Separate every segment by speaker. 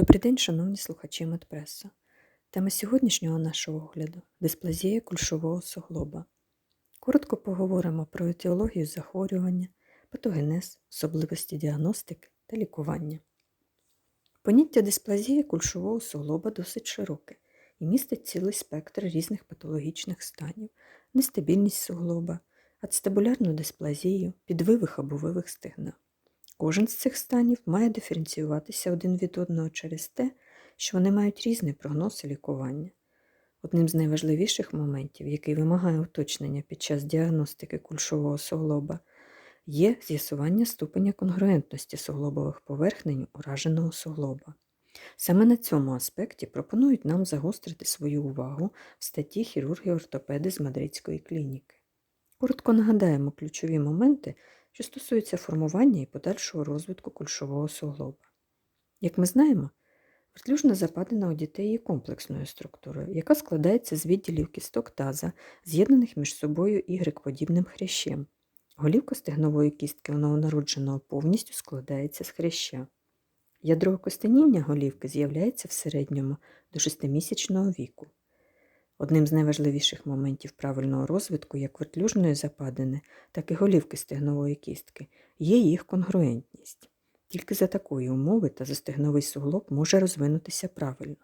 Speaker 1: Добрий день, шановні слухачі Медпресу. Тема сьогоднішнього нашого огляду дисплазія кульшового суглоба. Коротко поговоримо про етіологію захворювання, патогенез, особливості діагностики та лікування. Поняття дисплазії кульшового суглоба досить широке і містить цілий спектр різних патологічних станів, нестабільність суглоба, ацетабулярну дисплазію, підвивих або вивих стегна. Кожен з цих станів має диференціюватися один від одного через те, що вони мають різний прогноз і лікування. Одним з найважливіших моментів, який вимагає уточнення під час діагностики кульшового суглоба, є з'ясування ступеня конгруентності суглобових поверхнень ураженого суглоба. Саме на цьому аспекті пропонують нам загострити свою увагу в статті хірурги-ортопеди з Мадридської клініки. Коротко нагадаємо ключові моменти, що стосуються формування і подальшого розвитку кульшового суглоба. Як ми знаємо, вертлюжна западина у дітей є комплексною структурою, яка складається з відділів кісток таза, з'єднаних між собою Y-подібним хрящем. Голівка стегнової кістки у новонародженого повністю складається з хряща. Ядро окостеніння голівки з'являється в середньому до 6-місячного віку. Одним з найважливіших моментів правильного розвитку як вертлюжної западини, так і голівки стегнової кістки є їх конгруентність. Тільки за такої умови та застегновий суглоб може розвинутися правильно.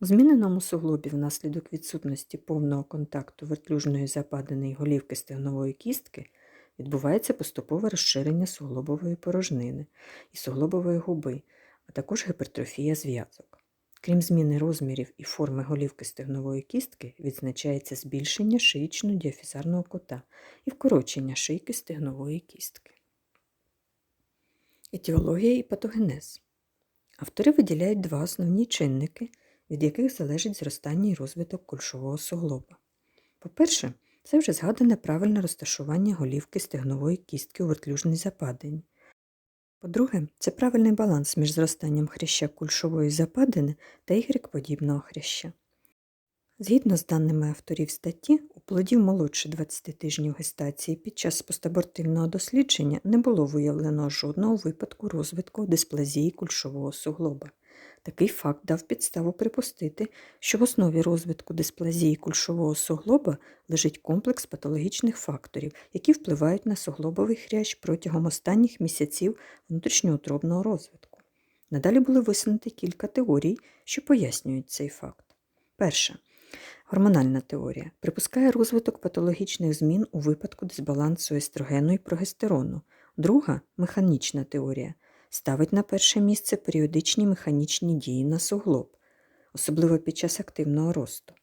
Speaker 1: У зміненому суглобі внаслідок відсутності повного контакту вертлюжної западини і голівки стегнової кістки відбувається поступове розширення суглобової порожнини і суглобової губи, а також гіпертрофія зв'язок. Крім зміни розмірів і форми голівки стегнової кістки, відзначається збільшення шиїчно-діафізарного кота і вкорочення шийки стегнової кістки. Етіологія і патогенез. Автори виділяють два основні чинники, від яких залежить зростання і розвиток кульшового суглоба. По-перше, це вже згадане правильне розташування голівки стегнової кістки у вертлюжній западині. По-друге, це правильний баланс між зростанням хряща кульшової западини та ігрекподібного хряща. Згідно з даними авторів статті, у плодів молодше 20 тижнів гестації під час постабортивного дослідження не було виявлено жодного випадку розвитку дисплазії кульшового суглоба. Такий факт дав підставу припустити, що в основі розвитку дисплазії кульшового суглоба лежить комплекс патологічних факторів, які впливають на суглобовий хрящ протягом останніх місяців внутрішньоутробного розвитку. Надалі були висунуті кілька теорій, що пояснюють цей факт. Перша. Гормональна теорія припускає розвиток патологічних змін у випадку дисбалансу естрогену і прогестерону. Друга механічна теорія ставить на перше місце періодичні механічні дії на суглоб, особливо під час активного росту.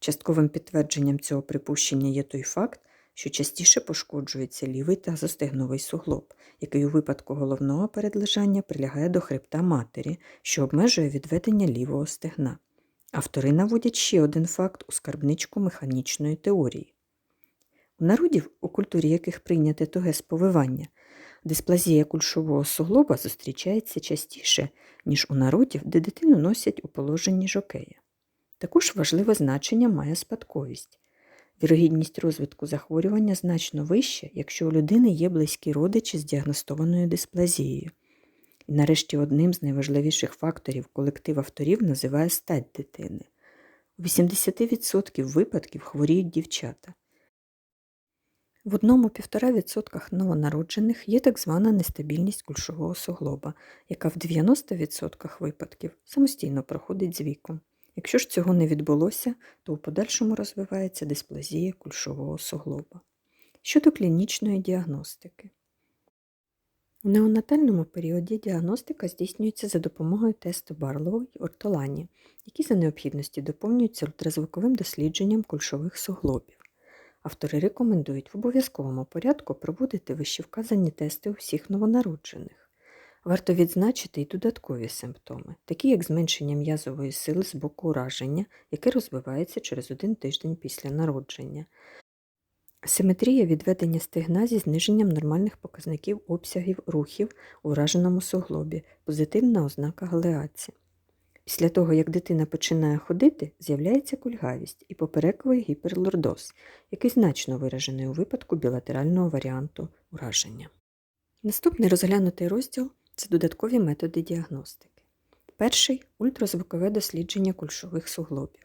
Speaker 1: Частковим підтвердженням цього припущення є той факт, що частіше пошкоджується лівий тазостегновий суглоб, який у випадку головного передлежання прилягає до хребта матері, що обмежує відведення лівого стегна. Автори наводять ще один факт у скарбничку механічної теорії. У народів, у культурі яких прийняте туге сповивання, дисплазія кульшового суглоба зустрічається частіше, ніж у народів, де дитину носять у положенні жокея. Також важливе значення має спадковість. Вірогідність розвитку захворювання значно вища, якщо у людини є близькі родичі з діагностованою дисплазією. І нарешті одним з найважливіших факторів колектив авторів називає стать дитини. У 80% випадків хворіють дівчата. В одному 1,5% новонароджених є так звана нестабільність кульшового суглоба, яка в 90% випадків самостійно проходить з віком. Якщо ж цього не відбулося, то у подальшому розвивається дисплазія кульшового суглоба. Щодо клінічної діагностики. У неонатальному періоді діагностика здійснюється за допомогою тесту Барлоу і ортолані, які за необхідності доповнюються ультразвуковим дослідженням кульшових суглобів. Автори рекомендують в обов'язковому порядку проводити вищевказані тести у всіх новонароджених. Варто відзначити й додаткові симптоми, такі як зменшення м'язової сили з боку ураження, яке розвивається через один тиждень після народження, Симетрія відведення стегна зі зниженням нормальних показників обсягів рухів у враженому суглобі, позитивна ознака галеації. Після того, як дитина починає ходити, з'являється кульгавість і поперековий гіперлордоз, який значно виражений у випадку білатерального варіанту ураження. Наступний розглянутий розділ це додаткові методи діагностики. Перший ультразвукове дослідження кульшових суглобів.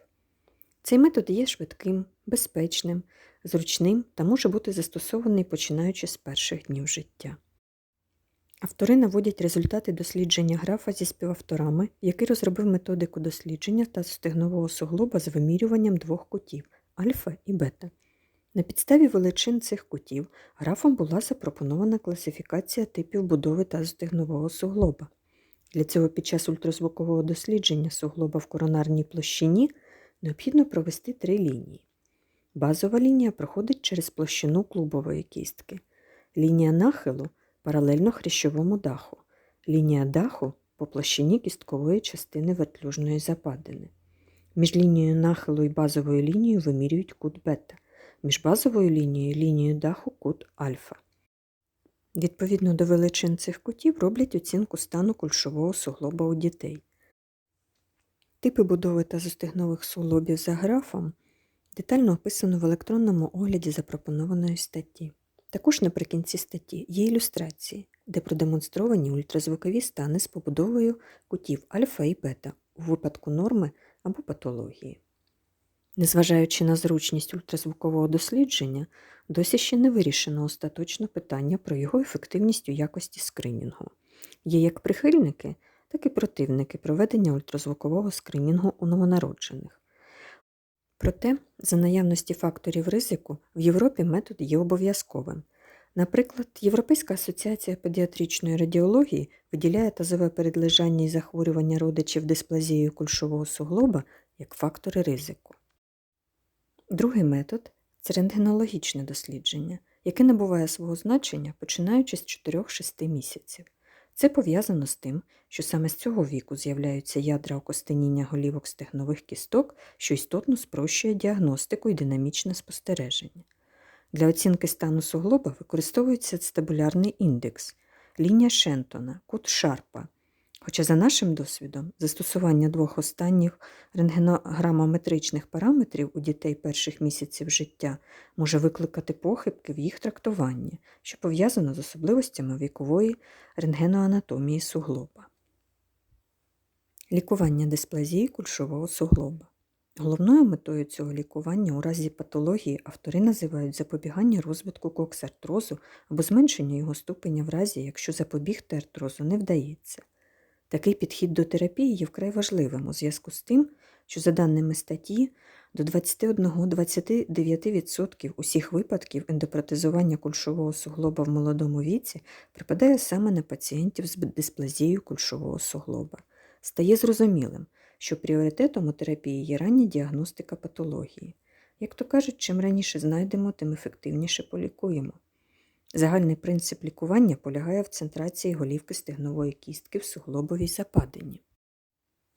Speaker 1: Цей метод є швидким, безпечним, зручним та може бути застосований починаючи з перших днів життя. Автори наводять результати дослідження графа зі співавторами, який розробив методику дослідження та стегнового суглоба з вимірюванням двох кутів альфа і бета. На підставі величин цих кутів графом була запропонована класифікація типів будови тазостегнового суглоба. Для цього під час ультразвукового дослідження суглоба в коронарній площині необхідно провести три лінії. Базова лінія проходить через площину клубової кістки. Лінія нахилу паралельно хрящовому даху. Лінія даху по площині кісткової частини вертлюжної западини. Між лінією нахилу і базовою лінією вимірюють кут бета. Між базовою лінією і лінією даху кут альфа. Відповідно до величин цих кутів роблять оцінку стану кульшового суглоба у дітей. Типи будови тазостегнових суглобів за графом детально описано в електронному огляді запропонованої статті. Також наприкінці статті є ілюстрації, де продемонстровані ультразвукові стани з побудовою кутів альфа і бета у випадку норми або патології. Незважаючи на зручність ультразвукового дослідження, досі ще не вирішено остаточно питання про його ефективність у якості скринінгу. Є як прихильники, так і противники проведення ультразвукового скринінгу у новонароджених. Проте, за наявності факторів ризику, в Європі метод є обов'язковим. Наприклад, Європейська асоціація педіатричної радіології виділяє тазове передлежання і захворювання родичів дисплазією кульшового суглоба як фактори ризику. Другий метод це рентгенологічне дослідження, яке набуває свого значення починаючи з 4-6 місяців. Це пов'язано з тим, що саме з цього віку з'являються ядра окостеніння голівок стегнових кісток, що істотно спрощує діагностику і динамічне спостереження. Для оцінки стану суглоба використовується стабулярний індекс, лінія Шентона, кут Шарпа. Хоча, за нашим досвідом, застосування двох останніх рентгенограмометричних параметрів у дітей перших місяців життя може викликати похибки в їх трактуванні, що пов'язано з особливостями вікової рентгеноанатомії суглоба. Лікування дисплазії кульшового суглоба. Головною метою цього лікування у разі патології автори називають запобігання розвитку коксартрозу або зменшення його ступеня в разі, якщо запобігти артрозу не вдається. Такий підхід до терапії є вкрай важливим у зв'язку з тим, що, за даними статті, до 21-29% усіх випадків ендопротезування кульшового суглоба в молодому віці припадає саме на пацієнтів з дисплазією кульшового суглоба. Стає зрозумілим, що пріоритетом у терапії є рання діагностика патології. Як то кажуть, чим раніше знайдемо, тим ефективніше полікуємо. Загальний принцип лікування полягає в центрації голівки стегнової кістки в суглобовій западині.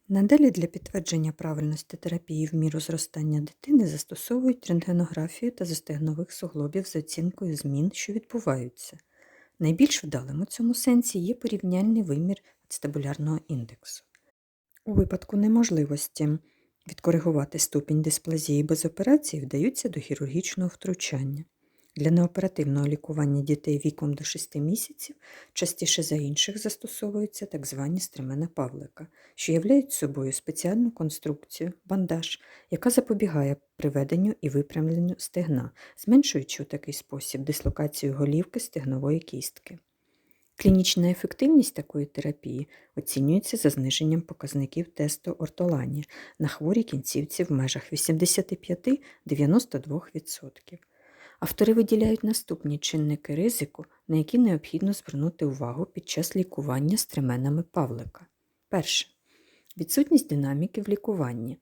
Speaker 1: Надалі для підтвердження правильності терапії в міру зростання дитини застосовують рентгенографію та застегнових суглобів з оцінкою змін, що відбуваються. Найбільш вдалим у цьому сенсі є порівняльний вимір стабулярного індексу. У випадку неможливості відкоригувати ступінь дисплазії без операції вдаються до хірургічного втручання. Для неоперативного лікування дітей віком до 6 місяців частіше за інших застосовуються так звані стремена Павлика, що являють собою спеціальну конструкцію, бандаж, яка запобігає приведенню і випрямленню стегна, зменшуючи у такий спосіб дислокацію голівки стегнової кістки. Клінічна ефективність такої терапії оцінюється за зниженням показників тесту ортолані на хворій кінцівці в межах 85-92%. Автори виділяють наступні чинники ризику, на які необхідно звернути увагу під час лікування стременами Павлика. Перше. Відсутність динаміки в лікуванні.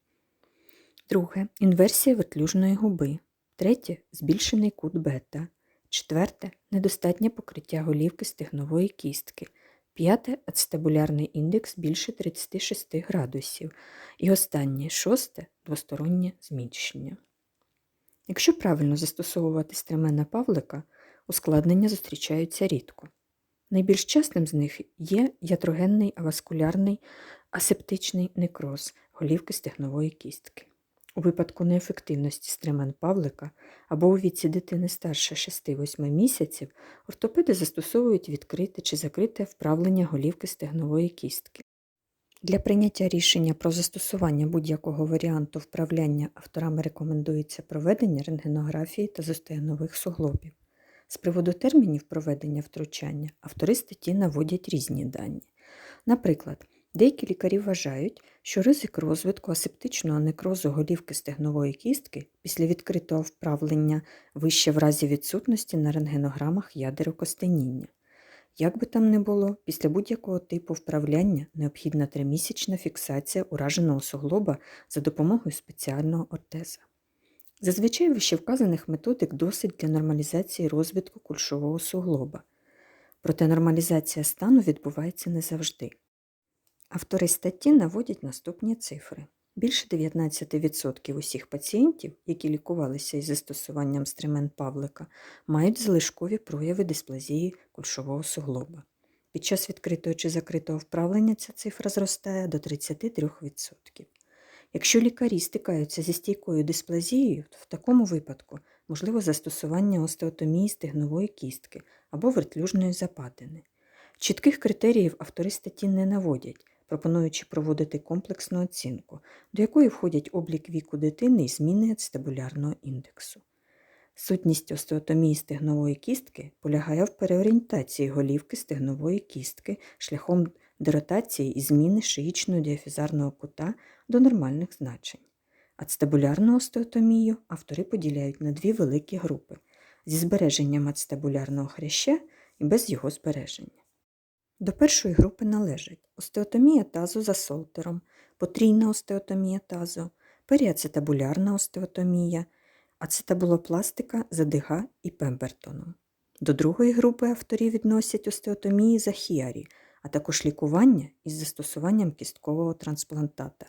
Speaker 1: Друге. Інверсія вертлюжної губи. Третє збільшений кут бета. Четверте недостатнє покриття голівки стегнової кістки. П'яте ацетабулярний індекс більше 36 градусів. І останнє шосте двостороннє зміщення. Якщо правильно застосовувати стремена Павлика, ускладнення зустрічаються рідко. Найбільш частим з них є ятрогенний аваскулярний асептичний некроз голівки стегнової кістки. У випадку неефективності стремен Павлика або у віці дитини старше 6-8 місяців ортопеди застосовують відкрите чи закрите вправлення голівки стегнової кістки. Для прийняття рішення про застосування будь-якого варіанту вправляння авторами рекомендується проведення рентгенографії та зостоя нових суглобів. З приводу термінів проведення втручання автори статті наводять різні дані. Наприклад, деякі лікарі вважають, що ризик розвитку асептичного некрозу голівки стегнової кістки після відкритого вправлення вище в разі відсутності на рентгенограмах ядер окостеніння. Як би там не було, після будь-якого типу вправляння необхідна тримісячна фіксація ураженого суглоба за допомогою спеціального ортеза. Зазвичай вищевказаних методик досить для нормалізації розвитку кульшового суглоба. Проте нормалізація стану відбувається не завжди. Автори статті наводять наступні цифри. Більше 19% усіх пацієнтів, які лікувалися із застосуванням стремен Павлика, мають залишкові прояви дисплазії кульшового суглоба. Під час відкритого чи закритого вправлення ця цифра зростає до 33%. Якщо лікарі стикаються зі стійкою дисплазією, то в такому випадку можливо застосування остеотомії стегнової кістки або вертлюжної западини. Чітких критеріїв автори статті не наводять, пропонуючи проводити комплексну оцінку, до якої входять облік віку дитини і зміни ацетабулярного індексу. Сутність остеотомії стегнової кістки полягає в переорієнтації голівки стегнової кістки шляхом деротації і зміни шиїчного діафізарного кута до нормальних значень. Ацетабулярну остеотомію автори поділяють на дві великі групи зі збереженням ацетабулярного хряща і без його збереження. До першої групи належать остеотомія тазу за солтером, потрійна остеотомія тазу, періацетабулярна остеотомія, ацетабулопластика задига і пембертоном. До другої групи авторів відносять остеотомії за хіарі, а також лікування із застосуванням кісткового трансплантата.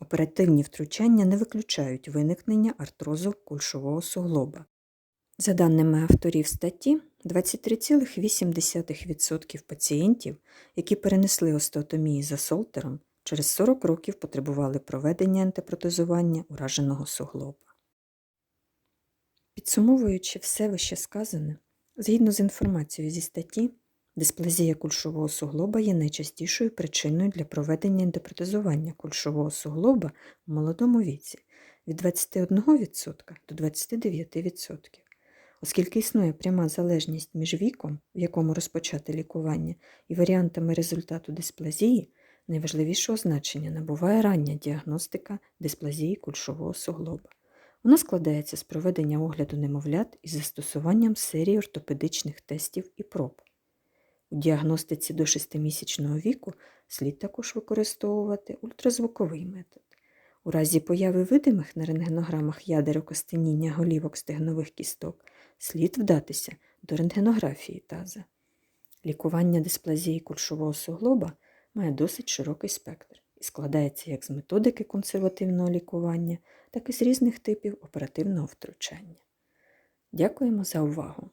Speaker 1: Оперативні втручання не виключають виникнення артрозу кульшового суглоба. За даними авторів статті, 23,8% пацієнтів, які перенесли остеотомії за солтером, через 40 років потребували проведення антипротезування ураженого суглоба. Підсумовуючи все вище сказане, згідно з інформацією зі статті, дисплазія кульшового суглоба є найчастішою причиною для проведення антипротезування кульшового суглоба в молодому віці від 21% до 29%. Оскільки існує пряма залежність між віком, в якому розпочати лікування, і варіантами результату дисплазії, найважливішого значення набуває рання діагностика дисплазії кульшового суглоба. Вона складається з проведення огляду немовлят із застосуванням серії ортопедичних тестів і проб. У діагностиці до 6-місячного віку слід також використовувати ультразвуковий метод. У разі появи видимих на рентгенограмах ядер окостеніння голівок стегнових кісток слід вдатися до рентгенографії таза. Лікування дисплазії кульшового суглоба має досить широкий спектр і складається як з методики консервативного лікування, так і з різних типів оперативного втручання. Дякуємо за увагу!